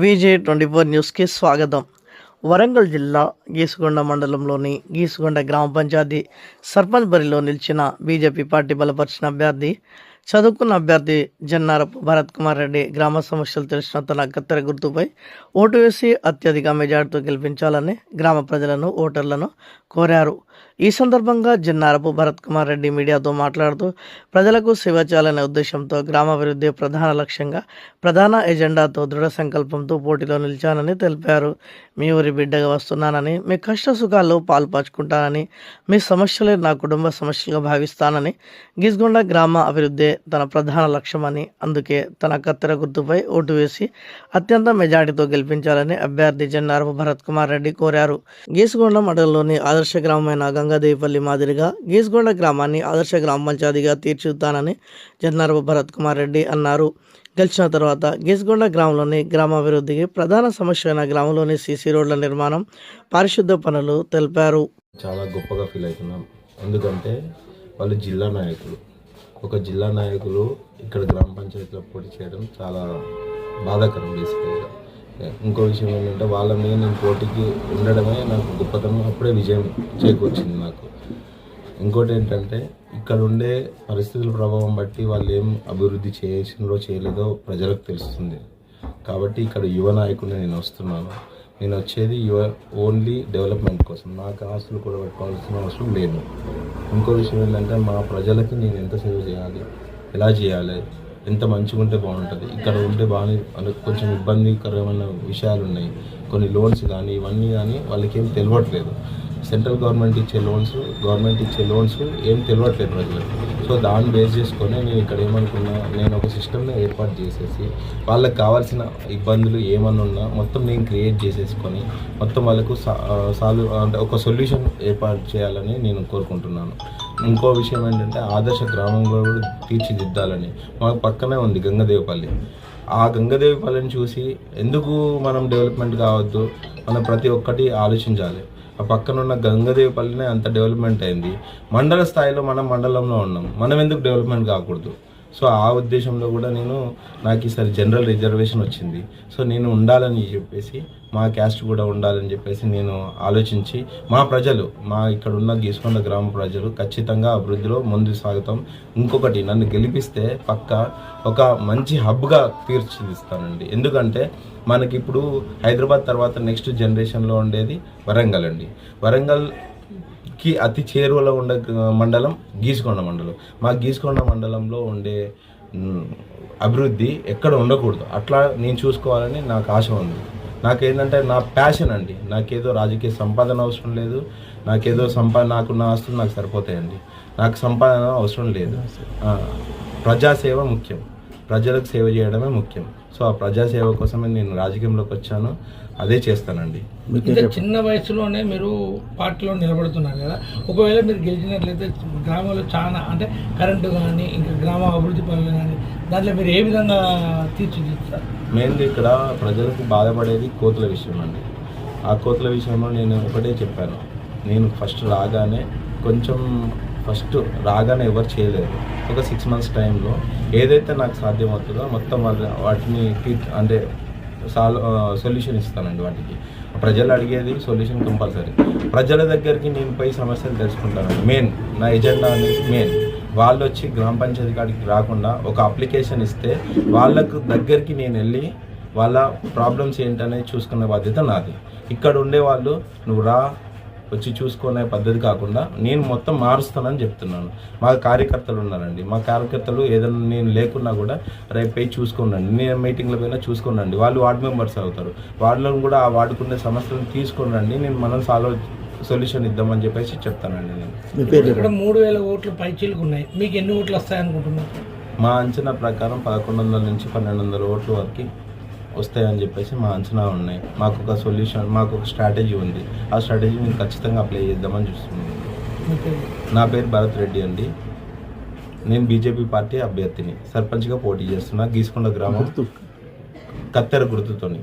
VJ twenty four న్యూస్కి స్వాగతం. వరంగల్ జిల్లా గీసుగొండ మండలంలోని గీసుగొండ గ్రామ పంచాయతీ సర్పంచ్ బరిలో నిలిచిన బీజేపీ పార్టీ బలపరిచిన అభ్యర్థి చదువుకున్న అభ్యర్థి జన్నారపు భరత్ కుమార్ రెడ్డి గ్రామ సమస్యలు తెలిసిన తన కత్తెర గుర్తుపై ఓటు వేసి అత్యధిక మెజార్టీతో గెలిపించాలని గ్రామ ప్రజలను ఓటర్లను కోరారు. ఈ సందర్భంగా జిన్నారపు భరత్ కుమార్ రెడ్డి మీడియాతో మాట్లాడుతూ ప్రజలకు సేవ చేయాలనే ఉద్దేశంతో గ్రామాభివృద్ధి ప్రధాన లక్ష్యంగా ప్రధాన ఎజెండాతో దృఢ సంకల్పంతో పోటీలో నిలిచానని తెలిపారు. మీ ఊరి బిడ్డగా వస్తున్నానని మీ కష్ట సుఖాల్లో పాల్పంచుకుంటానని మీ సమస్యలే నా కుటుంబ సమస్యలుగా భావిస్తానని గిజ్గొండ గ్రామ అభివృద్ధి తన ప్రధాన లక్ష్యమని అందుకే తన కత్తెర గుర్తుపై ఓటు వేసి అత్యంత మెజార్టీతో గెలిపించాలని అభ్యర్థి జన్నారపు భరత్ కుమార్ రెడ్డి కోరారు. గీసుగొండ మండలంలోని ఆదర్శ గ్రామమైన గంగాదేవిపల్లి మాదిరిగా గీసుగొండ గ్రామాన్ని ఆదర్శ గ్రామ పంచాయతీగా తీర్చిదిద్దానని జన్నారపు భరత్ కుమార్ రెడ్డి అన్నారు. గెలిచిన తర్వాత గీసుగొండ గ్రామంలోని గ్రామాభివృద్ధికి ప్రధాన సమస్య అయిన గ్రామంలోని సీసీ రోడ్ల నిర్మాణం పారిశుద్ధ పనులు తెలిపారు. చాలా గొప్పగా ఫీల్ అవుతున్నాం. ఎందుకంటే వాళ్ళు జిల్లా నాయకులు. ఒక జిల్లా నాయకులు ఇక్కడ గ్రామ పంచాయతీలో పోటీ చేయడం చాలా బాధాకరం బేసికల్గా. ఇంకో విషయం ఏంటంటే వాళ్ళ మీద నేను పోటీకి ఉండడమే నాకు గొప్పతనం అప్పుడే విజయం చేకూర్చింది నాకు ఇంకోటి ఏంటంటే ఇక్కడ ఉండే పరిస్థితుల ప్రభావం బట్టి వాళ్ళు ఏం అభివృద్ధి చేసినో చేయలేదో ప్రజలకు తెలుస్తుంది. కాబట్టి ఇక్కడ యువ నాయకుడిని నేను వస్తున్నాను. నేను వచ్చేది యువ ఓన్లీ డెవలప్మెంట్ కోసం. నాకు ఆస్తులు కూడా పెట్టుకోవాల్సిన అవసరం లేదు. ఇంకో విషయం ఏంటంటే మా ప్రజలకి నేను ఎంత సేవ చేయాలి ఎలా చేయాలి ఎంత మంచిగా ఉంటే బాగుంటుంది. ఇక్కడ ఉంటే బాగానే కొంచెం ఇబ్బందికరమైన విషయాలు ఉన్నాయి కొన్ని లోన్స్ కానీ ఇవన్నీ కానీ వాళ్ళకి ఏం తెలియట్లేదు సెంట్రల్ గవర్నమెంట్ ఇచ్చే లోన్స్ గవర్నమెంట్ ఇచ్చే లోన్స్ ఏం తెలియట్లేదు ప్రజలకు. సో దాన్ని బేస్ చేసుకొని నేను ఇక్కడ ఏమనుకున్నా నేను ఒక సిస్టమ్ని ఏర్పాటు చేసేసి వాళ్ళకి కావాల్సిన ఇబ్బందులు ఏమన్నా ఉన్నా మొత్తం నేను క్రియేట్ చేసేసుకొని మొత్తం వాళ్ళకు సాల్వ్ అంటే ఒక సొల్యూషన్ ఏర్పాటు చేయాలని నేను కోరుకుంటున్నాను. ఇంకో విషయం ఏంటంటే ఆదర్శ గ్రామంలో కూడా తీర్చిదిద్దాలని మాకు పక్కనే ఉంది గంగదేవపల్లి. ఆ గంగదేవిపల్లిని చూసి ఎందుకు మనం డెవలప్మెంట్ కావద్దు? మనం ప్రతి ఒక్కటి ఆలోచించాలి. ఆ పక్కన ఉన్న గంగదేవిపల్లినే అంత డెవలప్మెంట్ అయింది. మండల స్థాయిలో మనం మండలంలో ఉన్నాం. మనం ఎందుకు డెవలప్మెంట్ కాకూడదు? సో ఆ ఉద్దేశంలో కూడా నేను నాకు ఈసారి జనరల్ రిజర్వేషన్ వచ్చింది. సో నేను ఉండాలని చెప్పేసి మా క్యాస్ట్ కూడా ఉండాలని చెప్పేసి నేను ఆలోచించి మా ప్రజలు మా ఇక్కడ ఉన్న గీసుకొండ గ్రామ ప్రజలు ఖచ్చితంగా అభివృద్ధిలో ముందు సాగుతాం. ఇంకొకటి నన్ను గెలిపిస్తే పక్క ఒక మంచి హబ్గా తీర్చిదిస్తానండి. ఎందుకంటే మనకి ఇప్పుడు హైదరాబాద్ తర్వాత నెక్స్ట్ జనరేషన్లో ఉండేది వరంగల్ అండి. వరంగల్ కి అతి చేరువలో ఉండే మండలం గీసుకొండ మండలం. మా గీసుకొండ మండలంలో ఉండే అభివృద్ధి ఎక్కడ ఉండకూడదు. అట్లా నేను చూసుకోవాలని నాకు ఆశ ఉంది. నాకేంటంటే నా ప్యాషన్ అండి. నాకేదో రాజకీయ సంపాదన అవసరం లేదు. నాకేదో సంపా నాకు నా ఆస్తులు నాకు సరిపోతాయండి. నాకు సంపాదన అవసరం లేదు. ప్రజాసేవ ముఖ్యం. ప్రజలకు సేవ చేయడమే ముఖ్యం. సో ఆ ప్రజాసేవ కోసమే నేను రాజకీయంలోకి వచ్చాను. అదే చేస్తానండి. చిన్న వయసులోనే మీరు పార్టీలో నిలబడుతున్నారు కదా. ఒకవేళ మీరు గెలిచినట్లయితే గ్రామంలో చాలా అంటే కరెంటు కానీ ఇంకా గ్రామ అభివృద్ధి పనులు కానీ దాంట్లో మీరు ఏ విధంగా తీర్చిదిద్దుతారు? మెయిన్గా ఇక్కడ ప్రజలకు బాధపడేది కోతుల విషయం అండి ఆ కోతుల విషయంలో నేను ఒకటే చెప్పాను. నేను ఫస్ట్ రాగానే కొంచెం ఫస్ట్ రాగానే ఎవరు చేయలేరు ఒక సిక్స్ మంత్స్ టైంలో ఏదైతే నాకు సాధ్యమవుతుందో మొత్తం వాళ్ళ వాటిని అంటే సాల్వ్ సొల్యూషన్ ఇస్తానండి వాటికి. ప్రజలు అడిగేది సొల్యూషన్ కంపల్సరీ ప్రజల దగ్గరికి నేను పోయి సమస్యలు తెలుసుకుంటానండి. మెయిన్ నా ఎజెండా అనేది మెయిన్ వాళ్ళు వచ్చి గ్రామ పంచాయతీ కాడికి రాకుండా ఒక అప్లికేషన్ ఇస్తే వాళ్ళకు దగ్గరికి నేను వెళ్ళి వాళ్ళ ప్రాబ్లమ్స్ ఏంటనేది చూసుకునే బాధ్యత నాది. ఇక్కడ ఉండే వాళ్ళు నువ్వు రా వచ్చి చూసుకునే పద్ధతి కాకుండా నేను మొత్తం మారుస్తానని చెప్తున్నాను. మా కార్యకర్తలు ఉన్నారండి. మా కార్యకర్తలు ఏదైనా నేను లేకున్నా కూడా రేపు పోయి చూసుకోనండి. నేను మీటింగ్లో పోయినా చూసుకోనండి. వాళ్ళు వార్డు మెంబర్స్ అవుతారు. వాళ్ళని కూడా ఆ వాడుకునే సమస్యలను తీసుకుని నేను మనం సాల్వ్ సొల్యూషన్ ఇద్దామని చెప్పేసి చెప్తానండి నేను. ఇక్కడ మూడు వేల ఓట్లు పైచీలకు ఉన్నాయి. మీకు ఎన్ని ఓట్లు వస్తాయనుకుంటున్నారు? మా అంచనా ప్రకారం పదకొండు వందల నుంచి పన్నెండు వందల ఓట్ల వరకు వస్తాయని చెప్పేసి మా అంచనా ఉన్నాయి. మాకు ఒక సొల్యూషన్ మాకు ఒక స్ట్రాటజీ ఉంది. ఆ స్ట్రాటజీ మేము ఖచ్చితంగా అప్లై చేద్దామని చూస్తున్నాం? నా పేరు భరత్ రెడ్డి అండి. నేను బీజేపీ పార్టీ అభ్యర్థిని. సర్పంచ్గా పోటీ చేస్తున్నా. గీసుకొండ గ్రామం కత్తెర గుర్తుతోని.